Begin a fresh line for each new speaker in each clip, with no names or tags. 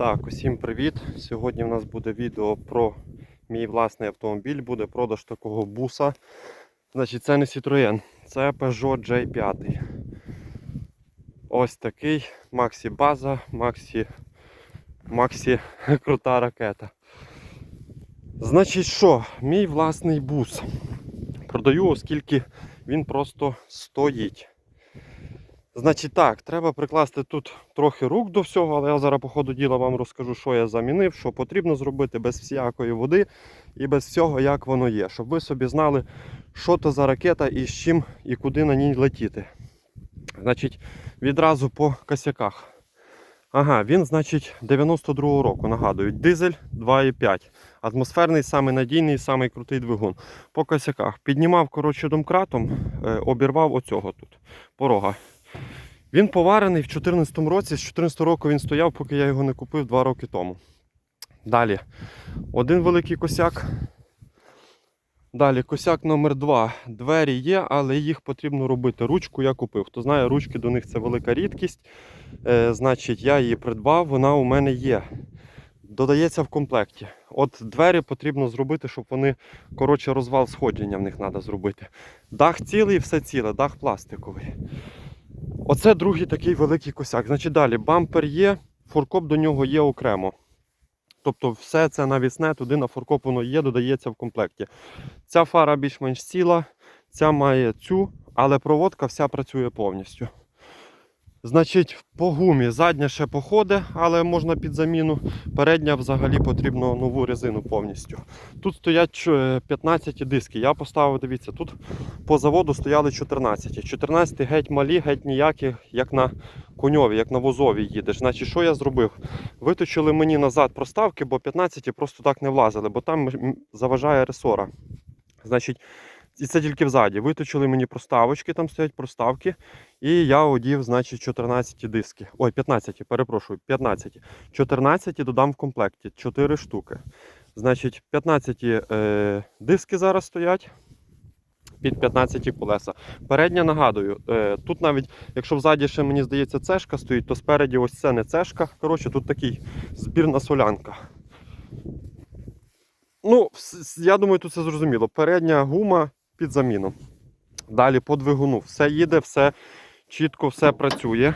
Так, усім привіт! Сьогодні в нас буде відео про мій власний автомобіль. Буде продаж такого буса. Значить, це не Citroën, це Peugeot J5. Ось такий Максі база, Максі, Максі крута ракета. Значить що, мій власний бус. Продаю, оскільки він просто стоїть. Значить так, треба прикласти тут трохи рук до всього, але я зараз по ходу діла вам розкажу, що я замінив, що потрібно зробити без всякої води і без всього, як воно є, щоб ви собі знали, що то за ракета і з чим і куди на ній летіти. Значить, відразу по косяках. Ага, він, значить, 92-го року, нагадую, дизель 2,5. Атмосферний, самий надійний, самий крутий двигун. По косяках. Піднімав, коротше, домкратом, е, обірвав оцього тут, порога. Він поварений в 2014 році. З 2014 року він стояв, поки я його не купив 2 роки тому. Далі. Один великий косяк. Далі косяк номер 2 Двері є, але їх потрібно робити. Ручку я купив. Хто знає, ручки до них це велика рідкість. Е, значить, я її придбав, вона у мене є. Додається в комплекті. От двері потрібно зробити, щоб вони, коротше, розвал сходження в них треба зробити. Дах цілий, все ціле, дах пластиковий. Оце другий такий великий косяк. Значить, далі бампер є, форкоп до нього є окремо. Тобто все це навісне, туди на форкоп воно є, додається в комплекті. Ця фара більш-менш ціла, ця має цю, але проводка вся працює повністю. Значить, по гумі задня ще походить, але можна під заміну. Передня взагалі потрібно нову резину повністю. Тут стоять е, 15 диски. Я поставив, дивіться, тут по заводу стояли 14. 14 геть малі, геть ніякі, як на коньові, як на возові їдеш. Значить, що я зробив? Виточили мені назад проставки, бо 15 просто так не влазили, бо там заважає ресора. Значить, і це тільки взаді. Виточили мені проставочки, там стоять проставки. І я одів, значить, 14 диски. Ой, 15, перепрошую, 15. 14 додам в комплекті, 4 штуки. Значить, 15 е, диски зараз стоять. Під 15 колеса. Передня нагадую, е, тут навіть, якщо взаді ще мені здається цешка стоїть, то спереді ось це не цешка. Коротше, тут такий збірна солянка. Ну, я думаю, тут це зрозуміло. Передня гума під заміну. Далі по двигуну. Все їде, все чітко, все працює.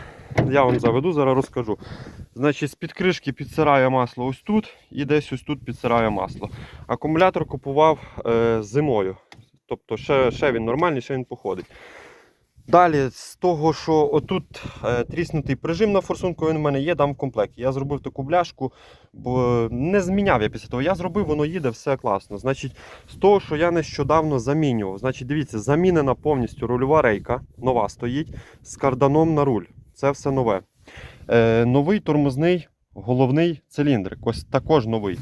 Я вам заведу, зараз розкажу. Значить, з-під кришки підсирає масло ось тут і десь ось тут підсирає масло. Акумулятор купував е, зимою. Тобто ще, ще він нормальний, ще він походить. Далі, з того, що отут е, тріснутий прижим на форсунку, він в мене є, дам в комплекті. Я зробив таку бляшку, бо не зміняв я після того. Я зробив, воно їде, все класно. Значить, з того, що я нещодавно замінював. Значить, дивіться, замінена повністю рульова рейка, нова стоїть, з карданом на руль. Це все нове. Е, новий тормозний головний циліндрик, ось також новий.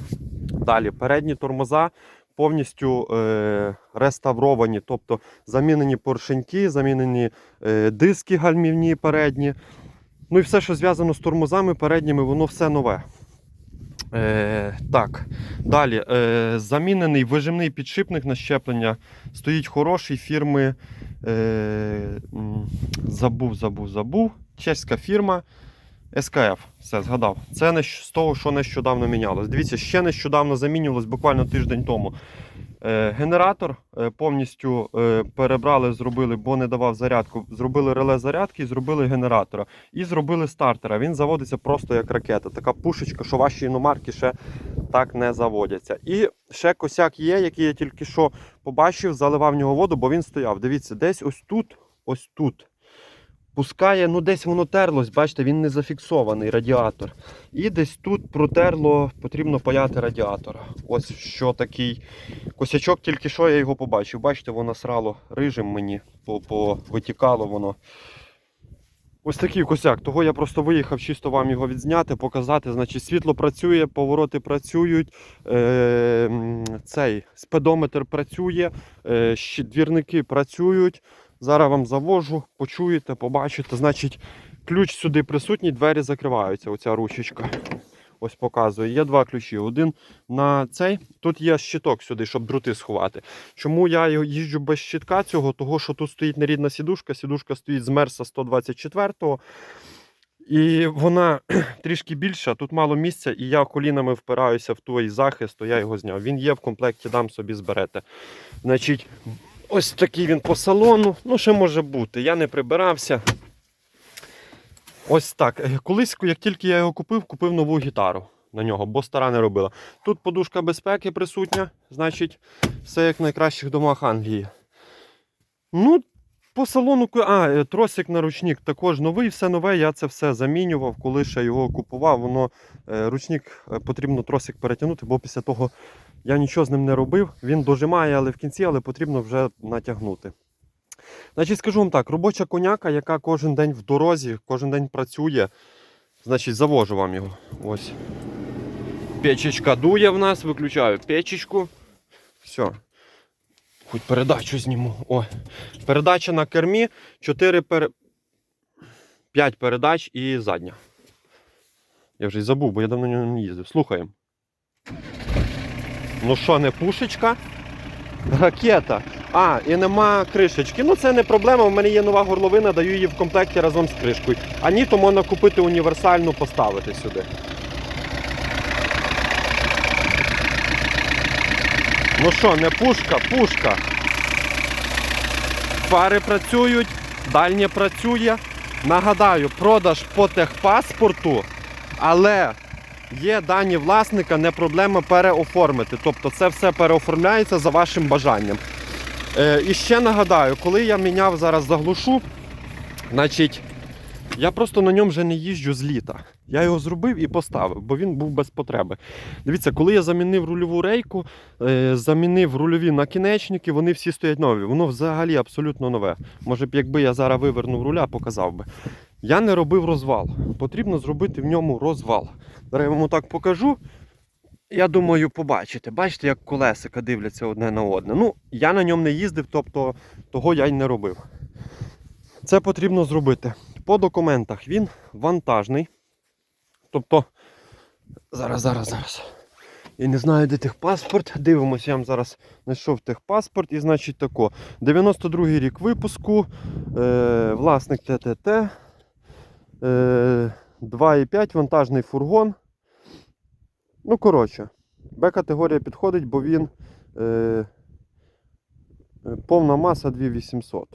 Далі передні тормоза повністю е, реставровані, тобто замінені поршеньки, замінені е, диски гальмівні передні. Ну і все, що зв'язано з тормозами передніми, воно все нове. Е, так, далі. Е, замінений вижимний підшипник на щеплення. Стоїть хороший фірми. Е, забув, забув, забув. Чеська фірма. СКФ, все згадав. Це не з того, що нещодавно мінялось. Дивіться, ще нещодавно замінювалось буквально тиждень тому. Е, генератор е, повністю е, перебрали, зробили, бо не давав зарядку. Зробили реле зарядки зробили генератора. І зробили стартера. Він заводиться просто як ракета. Така пушечка, що ваші іномарки ще так не заводяться. І ще косяк є, який я тільки що побачив, заливав в нього воду, бо він стояв. Дивіться, десь ось тут, ось тут. Пускає, ну десь воно терлось, бачите, він не зафіксований радіатор. І десь тут протерло, потрібно паяти радіатора. Ось що такий косячок, тільки що я його побачив. Бачите, воно срало рижим мені, по, по витікало воно. Ось такий косяк. Того я просто виїхав чисто вам його відзняти, показати. Значить, світло працює, повороти працюють, е, цей спедометр працює, е, двірники працюють. Зараз вам завожу, почуєте, побачите. Значить, ключ сюди присутній, двері закриваються. Оця ручечка. Ось показує. Є два ключі. Один на цей. Тут є щиток сюди, щоб дроти сховати. Чому я їжджу без щитка цього? Того, що тут стоїть нерідна сідушка. Сідушка стоїть з Мерса 124-го. І вона трішки більша, тут мало місця, і я колінами впираюся в той захист, то я його зняв. Він є в комплекті, дам собі зберете. Значить, ось такий він по салону. Ну, ще може бути. Я не прибирався. Ось так. Е, Колись, як тільки я його купив, купив нову гітару на нього, бо стара не робила. Тут подушка безпеки присутня, значить, все як в найкращих домах Англії. Ну, по салону, а, е, тросик на ручник також новий, все нове. Я це все замінював, коли ще його купував. Воно е, ручник потрібно тросик перетягнути, бо після того я нічого з ним не робив. Він дожимає, але в кінці, але потрібно вже натягнути. Значить, скажу вам так, робоча коняка, яка кожен день в дорозі, кожен день працює. Значить, завожу вам його. Ось. Печечка дує в нас, виключаю печечку. Все. Хоч передачу зніму. О. Передача на кермі, 4 пер... 5 передач і задня. Я вже й забув, бо я давно не їздив. Слухаємо. Ну що, не пушечка? Ракета. А, і нема кришечки. Ну це не проблема. У мене є нова горловина, даю її в комплекті разом з кришкою. А ні, то можна купити універсальну, поставити сюди. Ну що, не пушка, пушка. Фари працюють, дальнє працює. Нагадаю, продаж по техпаспорту, але є дані власника, не проблема переоформити. Тобто це все переоформляється за вашим бажанням. Е, і ще нагадаю, коли я міняв зараз заглушу, значить, я просто на ньому вже не їжджу з літа. Я його зробив і поставив, бо він був без потреби. Дивіться, коли я замінив рульову рейку, е, замінив рульові накінечники, вони всі стоять нові. Воно взагалі абсолютно нове. Може б, якби я зараз вивернув руля, показав би. Я не робив розвал. Потрібно зробити в ньому розвал. Зараз я вам так покажу. Я думаю, побачите. Бачите, як колесика дивляться одне на одне. Ну, я на ньому не їздив, тобто того я й не робив. Це потрібно зробити. По документах він вантажний. Тобто, зараз, зараз, зараз. Я не знаю, де техпаспорт. Дивимося, я вам зараз знайшов техпаспорт. І значить тако. 92-й рік випуску. Е, власник ТТТ. Е, 2,5 вантажний фургон. Ну, коротше, Б-категорія підходить, бо він е, е, повна маса 2800.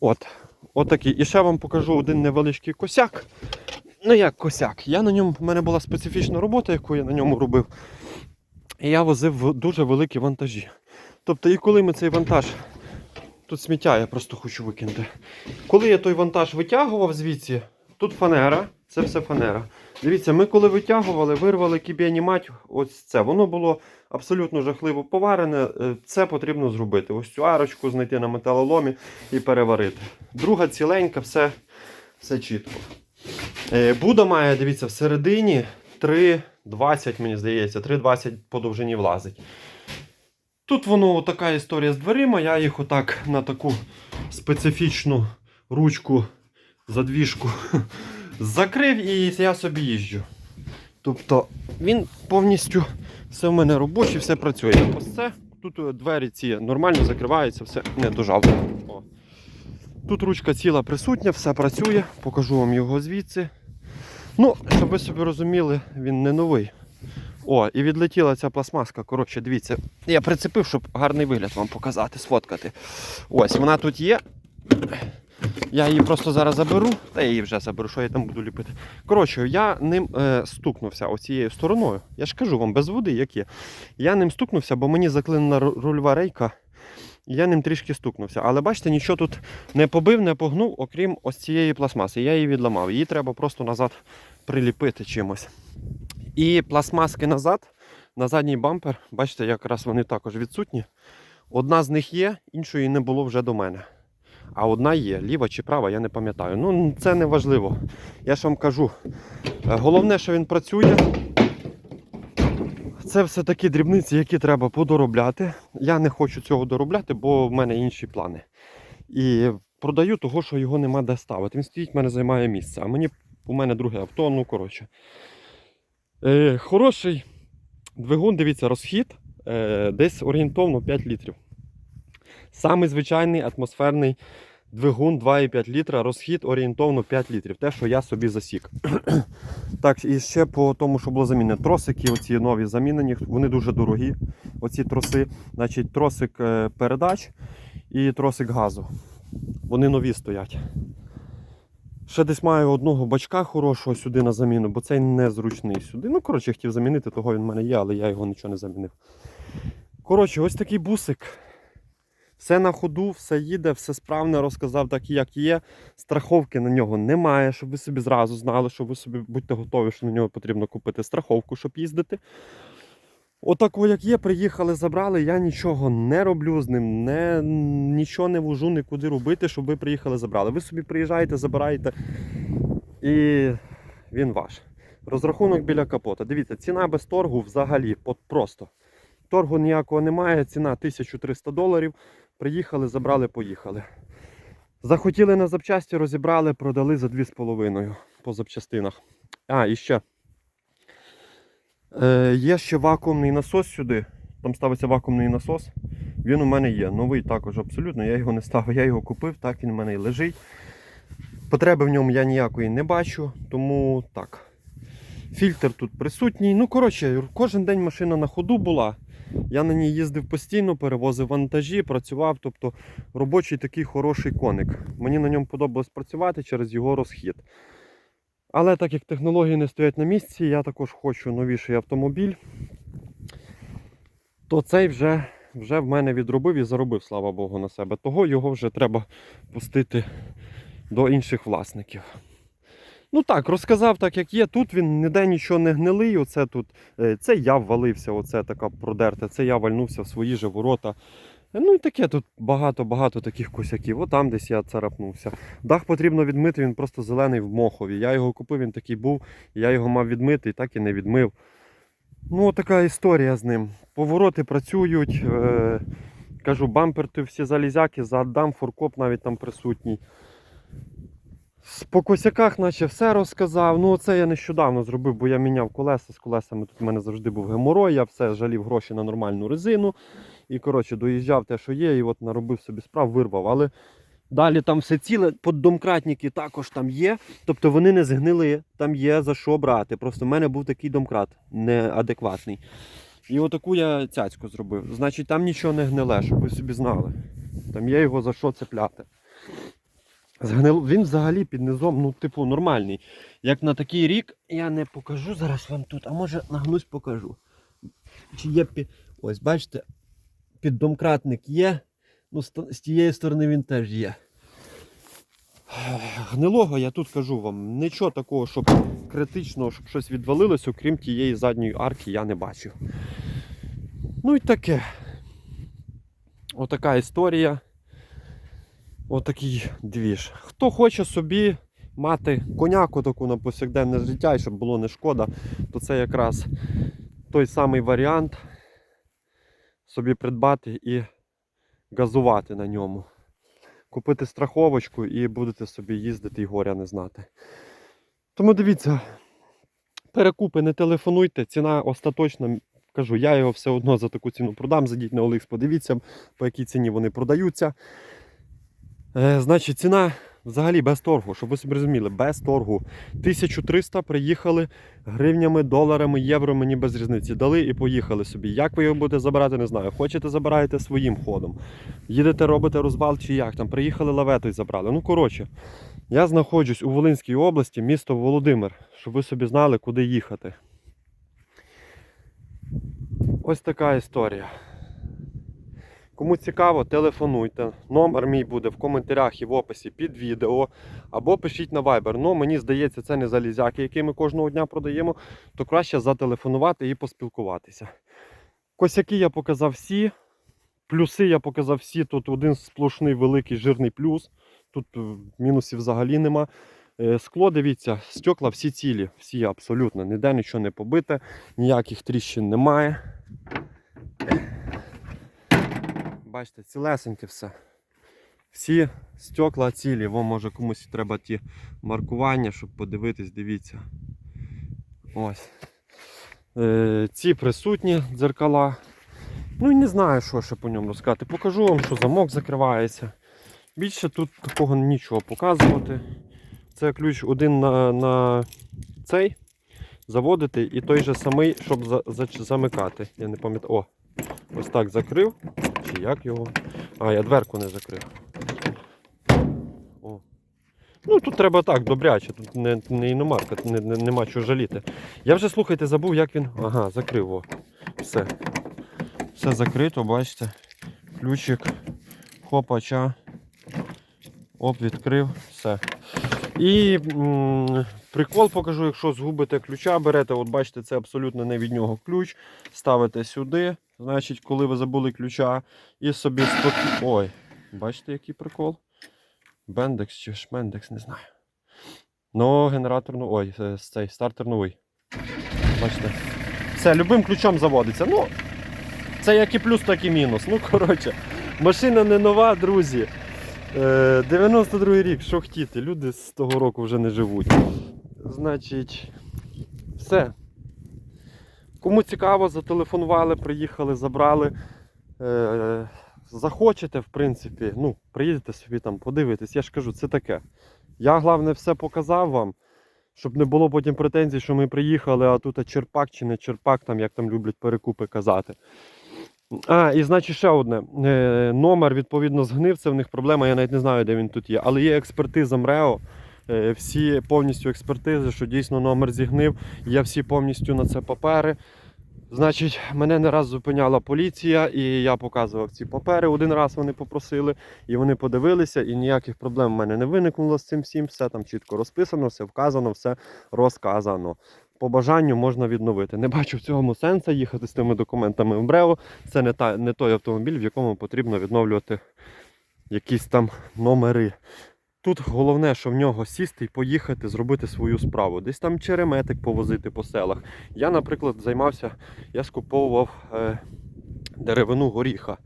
От. Отакий. І ще вам покажу один невеличкий косяк. Ну як косяк. Я на ньому, в мене була специфічна робота, яку я на ньому робив. І я возив дуже великі вантажі. Тобто, і коли ми цей вантаж. Тут сміття, я просто хочу викинути. Коли я той вантаж витягував звідси, тут фанера, це все фанера. Дивіться, ми коли витягували, вирвали кібєні мать, ось це. Воно було абсолютно жахливо поварене. Е, Це потрібно зробити. Ось цю арочку знайти на металоломі і переварити. Друга ціленька, все, все чітко. Е, Буда має, дивіться, всередині 3,20, мені здається, 3,20 по довжині влазить. Тут воно така історія з дверима. Я їх отак на таку специфічну ручку, задвіжку закрив і я собі їжджу. Тобто він повністю все в мене робоче, все працює. Ось це. Тут е, двері ці нормально закриваються, все не дожав. О. Тут ручка ціла присутня, все працює, покажу вам його звідси. Ну, щоб ви собі розуміли, він не новий. О, і відлетіла ця пластмаска. Коротше, дивіться. Я прицепив, щоб гарний вигляд вам показати, сфоткати. Ось, вона тут є. Я її просто зараз заберу, та я її вже заберу, що я там буду ліпити. Коротше, я ним е, стукнувся оцією стороною. Я ж кажу вам, без води, як є. Я ним стукнувся, бо мені заклинена ру- рульова рейка. Я ним трішки стукнувся. Але бачите, нічого тут не побив, не погнув, окрім ось цієї пластмаси. Я її відламав. Її треба просто назад приліпити чимось. І пластмаски назад, на задній бампер, бачите, якраз вони також відсутні. Одна з них є, іншої не було вже до мене. А одна є, ліва чи права, я не пам'ятаю. Ну, це не важливо. Я ж вам кажу. Е, Головне, що він працює. Це все такі дрібниці, які треба подоробляти. Я не хочу цього доробляти, бо в мене інші плани. І продаю того, що його нема де ставити. Він стоїть, в мене займає місце. А мені у мене друге авто, ну коротше. Е, хороший двигун, дивіться, розхід е, десь орієнтовно 5 літрів. Самий звичайний атмосферний Двигун 2,5 літра, розхід орієнтовно 5 літрів. Те, що я собі засік. так, і ще по тому, що було замінено. Тросики, оці нові замінені, вони дуже дорогі. Оці троси. Значить, тросик е, передач і тросик газу. Вони нові стоять. Ще десь маю одного бачка хорошого сюди на заміну, бо цей незручний сюди. Ну, коротше, я хотів замінити, того він в мене є, але я його нічого не замінив. Коротше, ось такий бусик. Все на ходу, все їде, все справне, розказав так, як є. Страховки на нього немає, щоб ви собі зразу знали, що ви собі будьте готові, що на нього потрібно купити страховку, щоб їздити. Отако, як є, приїхали, забрали, я нічого не роблю з ним, не, нічого не вожу нікуди робити, щоб ви приїхали, забрали. Ви собі приїжджаєте, забираєте і він ваш. Розрахунок біля капота. Дивіться, ціна без торгу взагалі от просто. Торгу ніякого немає, ціна 1300 доларів. Приїхали, забрали, поїхали. Захотіли на запчасті, розібрали, продали за 2,5 по запчастинах. А, і ще. Е, є ще вакуумний насос сюди. Там ставиться вакуумний насос. Він у мене є. Новий також абсолютно. Я його не ставив, я його купив, так він у мене і лежить. Потреби в ньому я ніякої не бачу, тому так. Фільтр тут присутній. Ну, коротше, кожен день машина на ходу була. Я на ній їздив постійно, перевозив вантажі, працював. Тобто робочий такий хороший коник. Мені на ньому подобалось працювати через його розхід. Але так як технології не стоять на місці, я також хочу новіший автомобіль, то цей вже, вже в мене відробив і заробив, слава Богу, на себе. Того його вже треба пустити до інших власників. Ну так, розказав так, як є. Тут він ніде нічого не гнилий. Оце тут, е, це я ввалився, оце така продерта, це я вальнувся в свої же ворота. Ну і таке тут багато-багато таких косяків. Отам десь я царапнувся. Дах потрібно відмити, він просто зелений в мохові. Я його купив, він такий був, я його мав відмити і так і не відмив. Ну, така історія з ним. Повороти працюють. Е, кажу, бампер ти всі залізяки, задам, форкоп навіть там присутній. По косяках, наче все розказав. Ну, це я нещодавно зробив, бо я міняв колеса з колесами. Тут в мене завжди був геморой, я все жалів гроші на нормальну резину. І коротше, доїжджав те, що є, і от наробив собі справ, вирвав. Але далі там все ціле, поддомкратники також там є. Тобто вони не згнили, там є за що брати. Просто в мене був такий домкрат неадекватний. І отаку я цяцьку зробив. Значить, там нічого не гниле, щоб ви собі знали. Там є його за що цепляти. Згнил... Він взагалі під низом, ну, типу, нормальний. Як на такий рік, я не покажу зараз вам тут, а може нагнусь покажу. Чи є пі... Ось, бачите, піддомкратник є. Ну, з тієї сторони він теж є. Гнилого я тут кажу вам, нічого такого, щоб критично, щоб щось відвалилось, окрім тієї задньої арки, я не бачив. Ну і таке. Отака історія. Отакий двіж. Хто хоче собі мати коняку таку на повсякденне життя, і щоб було не шкода, то це якраз той самий варіант собі придбати і газувати на ньому. Купити страховочку і будете собі їздити і горя не знати. Тому дивіться, перекупи, не телефонуйте, ціна остаточна. Кажу, я його все одно за таку ціну продам. Зайдіть на OLX, подивіться, по якій ціні вони продаються. Е, значить, ціна взагалі без торгу, щоб ви собі розуміли, без торгу. 1300 приїхали гривнями, доларами, євро, мені без різниці. Дали і поїхали собі. Як ви його будете забирати, не знаю. Хочете, забираєте своїм ходом. Їдете, робите розвал чи як. Там приїхали лавету і забрали. Ну, коротше, я знаходжусь у Волинській області, місто Володимир, щоб ви собі знали, куди їхати. Ось така історія. Кому цікаво, телефонуйте. Номер мій буде в коментарях і в описі під відео. Або пишіть на Viber. Ну, мені здається, це не залізяки, які ми кожного дня продаємо, то краще зателефонувати і поспілкуватися. Косяки я показав всі. Плюси я показав всі. Тут один сплошний великий жирний плюс. Тут е, мінусів взагалі нема. Е, Скло, дивіться, стекла всі цілі, всі абсолютно. Ніде нічого не побите, ніяких тріщин немає. Бачите, цілесеньке все. Всі стекла цілі, Во, може комусь треба ті маркування, щоб подивитись, дивіться. Ось. Е, ці присутні дзеркала. Ну і не знаю, що ще по ньому розказати. Покажу вам, що замок закривається. Більше тут такого нічого показувати. Це ключ один на, на цей заводити і той же самий, щоб за, за, замикати. Я не пам'ятаю. О, ось так закрив. Чи як його? А, я дверку не закрив. О. Ну тут треба так, добряче, тут не, не іномарка, не, не, нема чого жаліти. Я вже слухайте, забув, як він. Ага, закрив. О. Все. Все закрито, бачите. Ключик. Хопача. Оп, відкрив, все. І м, прикол покажу, якщо згубите ключа, берете, от бачите, це абсолютно не від нього ключ. Ставите сюди, значить, коли ви забули ключа, і собі спокійно. Ой, бачите, який прикол? Бендекс чи шмендекс, не знаю. Ну, генератор, ну, ой, е, цей стартер новий. Бачите. Все, любим ключом заводиться. Ну, це як і плюс, так і мінус. Ну, коротше, машина не нова, друзі. Е, 92 рік, що хотіти, люди з того року вже не живуть. Значить, все. Кому цікаво, зателефонували, приїхали, забрали. Е, захочете, в принципі, ну, приїдете собі там, подивитесь. Я ж кажу, це таке. Я, головне, все показав вам, щоб не було потім претензій, що ми приїхали, а тут черпак чи не черпак, там, як там люблять перекупи казати. А, і значить ще одне. Е, номер відповідно згнив, це в них проблема, я навіть не знаю, де він тут є. Але є експертиза МРЕО. Е, всі повністю експертизи, що дійсно номер зігнив. Є всі повністю на це папери. Значить, мене не раз зупиняла поліція, і я показував ці папери. Один раз вони попросили, і вони подивилися, і ніяких проблем в мене не виникнуло з цим всім. Все там чітко розписано, все вказано, все розказано. По бажанню можна відновити. Не бачу в цьому сенсу їхати з тими документами в Брево. Це не, та, не той автомобіль, в якому потрібно відновлювати якісь там номери. Тут головне, що в нього сісти і поїхати, зробити свою справу. Десь там череметик повозити по селах. Я, наприклад, займався, я скуповував е, деревину горіха.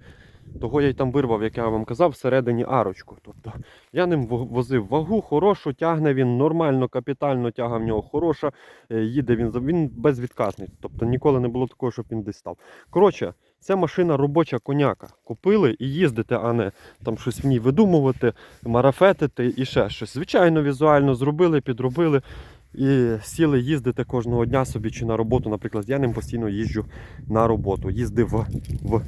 Того я й там вирвав, як я вам казав, всередині арочку. Тобто я ним возив вагу, хорошу, тягне він нормально, капітально тяга в нього хороша, е, їде він, він безвідказний. Тобто ніколи не було такого, щоб він десь став. Коротше, це машина робоча коняка. Купили і їздите, а не там щось в ній видумувати, марафетити і ще щось. Звичайно, візуально зробили, підробили. І сіли їздити кожного дня собі чи на роботу. Наприклад, я ним постійно їжджу на роботу. Їздив в,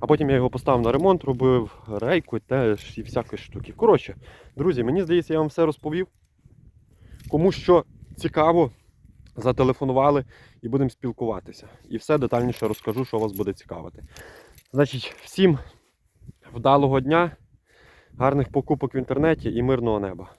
а потім я його поставив на ремонт, робив рейку теж і всякі штуки. Коротше, друзі, мені здається, я вам все розповів. Кому що цікаво, зателефонували і будемо спілкуватися. І все детальніше розкажу, що вас буде цікавити. Значить, всім вдалого дня, гарних покупок в інтернеті і мирного неба.